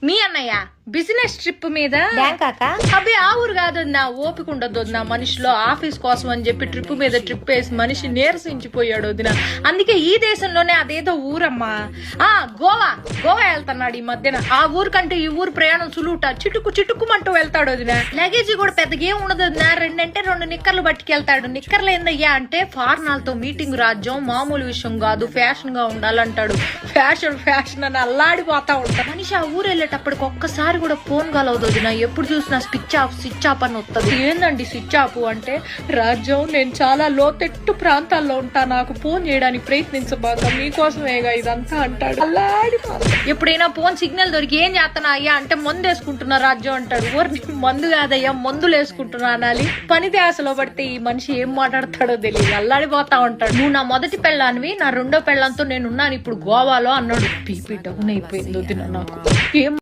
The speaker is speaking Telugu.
灭了呀。బిజినెస్ ట్రిప్ మీద? అబ్బే ఆ ఊరు కాదు నా ఓపిక ఉండదు వదిన మనిషిలో ఆఫీస్ కోసం అని చెప్పి ట్రిప్ మీద ట్రిప్ వేసి మనిషి నీరసించిపోయాడు వదిన. అందుకే ఈ దేశంలోనే అదేదో ఊరమ్మా. ఆ గోవా గోవా వెళ్తున్నాడు ఈ మధ్యన. ఆ ఊరు కంటే ఈ ఊరు ప్రయాణం సులువుట. చిటుకు చిటుకుమంటూ వెళ్తాడు వదిన. లగేజ్ కూడా పెద్దగా ఏం ఉండదు వదిన రెండంటే రెండు నిక్కర్లు పట్టుకెళ్తాడు. నిక్కర్లు ఏందయ్యా అంటే ఫార్నాలతో మీటింగ్ రాజ్యం మామూలు విషయం కాదు. ఫ్యాషన్గా ఉండాలంటాడు. ఫ్యాషన్ ఫ్యాషన్ అని అల్లాడిపోతా ఉంటాడు. మనిషి ఆ ఊరు వెళ్ళేటప్పటికి ఒక్కసారి కూడా ఫోన్ కలవదు వదిన ఎప్పుడు చూసినా స్విచ్ ఆఫ్ స్విచ్ ఆఫ్ అని వస్తుంది ఏందండి స్విచ్ ఆఫ్ అంటే రాజ్యం నేను చాలా లోతెట్టు ప్రాంతాల్లో ఉంటా. నాకు ఫోన్ చేయడానికి ప్రయత్నించబాక మీకోసమేగా ఇదంతా అంటాడు. ఎప్పుడైనా ఫోన్ సిగ్నల్ దొరికి ఏం చేస్తున్నా అయ్యా అంటే మందు వేసుకుంటున్నా రాజ్యం అంటాడు. ఊరి మందు కాదయ్యా మందులు వేసుకుంటున్నా అనాలి. పని ధ్యాసలో పడితే ఈ మనిషి ఏం మాట్లాడతాడో తెలియదు. అల్లాడిపోతా ఉంటాడు. నువ్వు నా మొదటి పెళ్ళానివి నా రెండో పెళ్ళంతో నేనున్నాను. ఇప్పుడు గోవాలో అన్నాడు. పీపీ డౌన్ అయిపోయింది నాకు. ఏం